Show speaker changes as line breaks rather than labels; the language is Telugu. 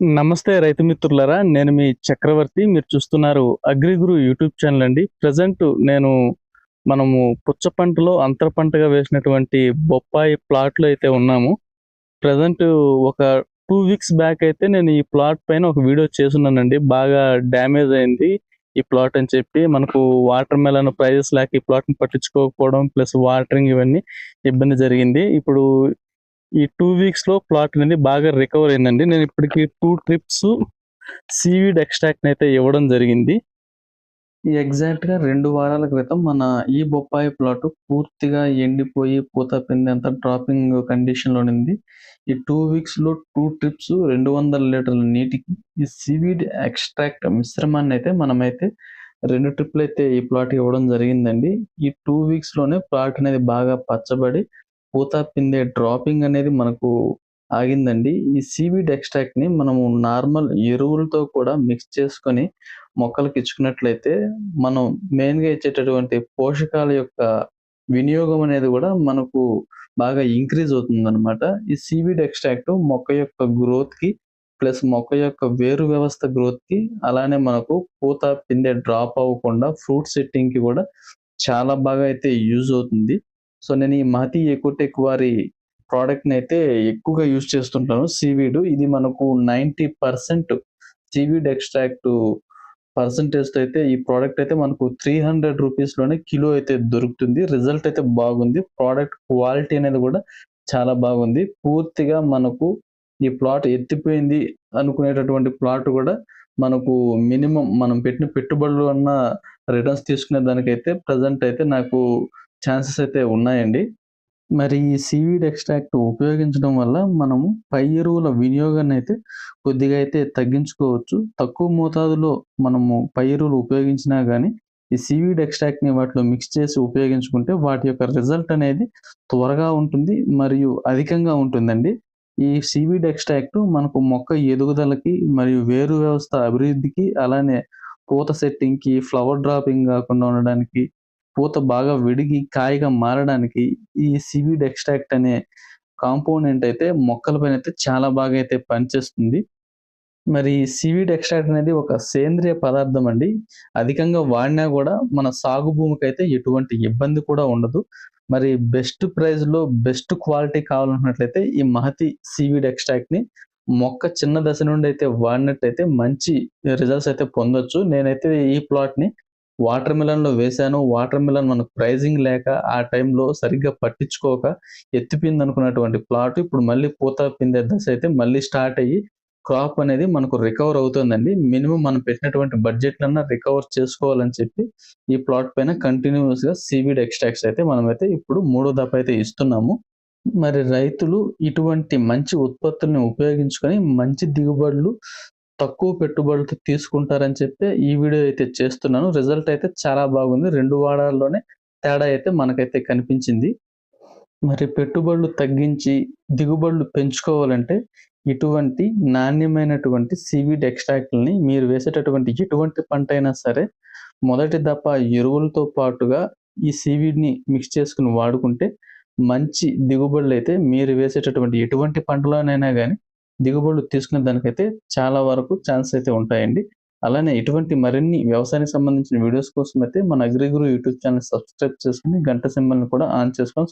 నమస్తే రైతు మిత్రులారా నేను మీ చక్రవర్తి. మీరు చూస్తున్నారు అగ్రిగురు యూట్యూబ్ ఛానల్ అండి. ప్రజెంట్ నేను మనము పుచ్చ పంటలో అంతర పంటగా వేసినటువంటి బొప్పాయి ప్లాట్లో అయితే ఉన్నాము. ప్రజెంట్ ఒక టూ వీక్స్ బ్యాక్ అయితే నేను ఈ ప్లాట్ పైన ఒక వీడియో చేస్తున్నానండి. బాగా డ్యామేజ్ అయింది ఈ ప్లాట్ అని చెప్పి. మనకు వాటర్ మెలన్ ప్రైజెస్ లేక ఈ ప్లాట్ని పట్టించుకోకపోవడం ప్లస్ వాటరింగ్ ఇవన్నీ ఇబ్బంది జరిగింది. ఇప్పుడు ఈ టూ వీక్స్లో ప్లాట్ అనేది బాగా రికవర్ అయిందండి. నేను ఇప్పటికి టూ ట్రిప్స్ సీవీడ్ ఎక్స్ట్రాక్ట్ అయితే ఇవ్వడం జరిగింది. ఈ ఎగ్జాక్ట్గా రెండు వారాల క్రితం మన ఈ బొప్పాయి ప్లాట్ పూర్తిగా ఎండిపోయి పూత పిండి అంతా డ్రాపింగ్ కండిషన్లో ఉంది. ఈ టూ వీక్స్లో టూ ట్రిప్స్ రెండు వందల లీటర్ల నీటికి ఈ సీవీడ్ ఎక్స్ట్రాక్ట్ మిశ్రమాన్ని అయితే మనమైతే రెండు ట్రిప్లు అయితే ఈ ప్లాట్ ఇవ్వడం జరిగిందండి. ఈ టూ వీక్స్లోనే ప్లాట్ అనేది బాగా పచ్చబడి పూత పిందే డ్రాపింగ్ అనేది మనకు ఆగిందండి. ఈ సీవీడ్ ఎక్స్ట్రాక్ట్ని మనము నార్మల్ ఎరువులతో కూడా మిక్స్ చేసుకొని మొక్కలకు ఇచ్చుకున్నట్లయితే మనం మెయిన్గా ఇచ్చేటటువంటి పోషకాల యొక్క వినియోగం అనేది కూడా మనకు బాగా ఇంక్రీజ్ అవుతుంది అనమాట ఈ సీవీడ్ ఎక్స్ట్రాక్ట్ మొక్క యొక్క గ్రోత్కి ప్లస్ మొక్క యొక్క వేరు వ్యవస్థ గ్రోత్కి అలానే మనకు పూత పిందె డ్రాప్ అవ్వకుండా ఫ్రూట్ సెట్టింగ్కి కూడా చాలా బాగా అయితే యూజ్ అవుతుంది. సో నేను ఈ మహతి ఎకోటెక్ వారి ప్రోడక్ట్ని అయితే ఎక్కువగా యూజ్ చేస్తుంటాను సీవీడ్ ఇది మనకు నైంటీ పర్సెంట్ సీవీడ్ ఎక్స్ట్రాక్ట్ పర్సంటేజ్తో అయితే ఈ ప్రోడక్ట్ అయితే మనకు త్రీ హండ్రెడ్ రూపీస్లోనే కిలో అయితే దొరుకుతుంది. రిజల్ట్ అయితే బాగుంది. ప్రోడక్ట్ క్వాలిటీ అనేది కూడా చాలా బాగుంది. పూర్తిగా మనకు ఈ ప్లాట్ ఎత్తిపోయింది అనుకునేటటువంటి ప్లాట్ కూడా మనకు మినిమం మనం పెట్టిన పెట్టుబడులు అన్న రిటర్న్స్ తీసుకునే దానికైతే ప్రజెంట్ అయితే నాకు ఛాన్సెస్ అయితే ఉన్నాయండి. మరి ఈ సీవీడ్ ఎక్స్ట్రాక్ట్ ఉపయోగించడం వల్ల మనము పై ఎరువుల వినియోగాన్ని అయితే కొద్దిగా అయితే తగ్గించుకోవచ్చు. తక్కువ మోతాదులో మనము పై ఎరువులు ఉపయోగించినా కానీ ఈ సీవీడ్ ఎక్స్ట్రాక్ట్ని వాటిలో మిక్స్ చేసి ఉపయోగించుకుంటే వాటి యొక్క రిజల్ట్ అనేది త్వరగా ఉంటుంది మరియు అధికంగా ఉంటుందండి. ఈ సీవీడ్ ఎక్స్ట్రాక్ట్ మనకు మొక్క ఎదుగుదలకి మరియు వేరు వ్యవస్థ అభివృద్ధికి అలానే పూత సెట్టింగ్కి ఫ్లవర్ డ్రాపింగ్ కాకుండా ఉండడానికి పూత బాగా విడిగి కాయగా మారడానికి ఈ సివిడ్ ఎక్స్ట్రాక్ట్ అనే కాంపోనెంట్ అయితే మొక్కలపైన అయితే చాలా బాగా అయితే పనిచేస్తుంది. మరి సివిడ్ ఎక్స్ట్రాక్ట్ అనేది ఒక సేంద్రియ పదార్థం అండి. అధికంగా వాడినా కూడా మన సాగు భూమికి అయితే ఎటువంటి ఇబ్బంది కూడా ఉండదు. మరి బెస్ట్ ప్రైస్లో బెస్ట్ క్వాలిటీ కావాలనుకున్నట్లయితే ఈ మహతి సివిడ్ ఎక్స్ట్రాక్ట్ని మొక్క చిన్న దశ నుండి అయితే వాడినట్టయితే మంచి రిజల్ట్స్ అయితే పొందొచ్చు. నేనైతే ఈ ప్లాట్ని వాటర్ మిలన్లో వేశాను. వాటర్ మిలన్ మనకు ప్రైజింగ్ లేక ఆ టైంలో సరిగ్గా పట్టించుకోక ఎత్తిపోయింది అనుకున్నటువంటి ప్లాట్. ఇప్పుడు మళ్ళీ పూత పిందే దశ అయితే మళ్ళీ స్టార్ట్ అయ్యి క్రాప్ అనేది మనకు రికవర్ అవుతుందండి. మినిమం మనం పెట్టినటువంటి బడ్జెట్లన్నా రికవర్ చేసుకోవాలని చెప్పి ఈ ప్లాట్ పైన కంటిన్యూస్గా సీవీడ్ ఎక్స్ట్రాక్ట్స్ అయితే మనమైతే ఇప్పుడు మూడో దఫ అయితే ఇస్తున్నాము. మరి రైతులు ఇటువంటి మంచి ఉత్పత్తుల్ని ఉపయోగించుకొని మంచి దిగుబడులు తక్కువ పెట్టుబడులతో తీసుకుంటారని చెప్పి ఈ వీడియో అయితే చేస్తున్నాను. రిజల్ట్ అయితే చాలా బాగుంది. రెండు వారాల్లోనే తేడా అయితే మనకైతే కనిపించింది. మరి పెట్టుబడులు తగ్గించి దిగుబడులు పెంచుకోవాలంటే ఇటువంటి నాణ్యమైనటువంటి సీవీడ్ ఎక్స్ట్రాక్ట్లని మీరు వేసేటటువంటి ఎటువంటి పంట అయినా సరే మొదటి దప్ప ఎరువులతో పాటుగా ఈ సీవీడ్ని మిక్స్ చేసుకుని వాడుకుంటే మంచి దిగుబడులు అయితే మీరు వేసేటటువంటి ఎటువంటి పంటలోనైనా కానీ దిగుబడులు తీసుకునే దానికైతే చాలా వరకు ఛాన్స్ అయితే ఉంటాయండి. అలానే ఇటువంటి మరిన్ని వ్యవసాయానికి సంబంధించిన వీడియోస్ కోసం అయితే మన అగ్రిగురు యూట్యూబ్ ఛానల్ సబ్స్క్రైబ్ చేసుకుని గంట సింబల్ని కూడా ఆన్ చేసుకొని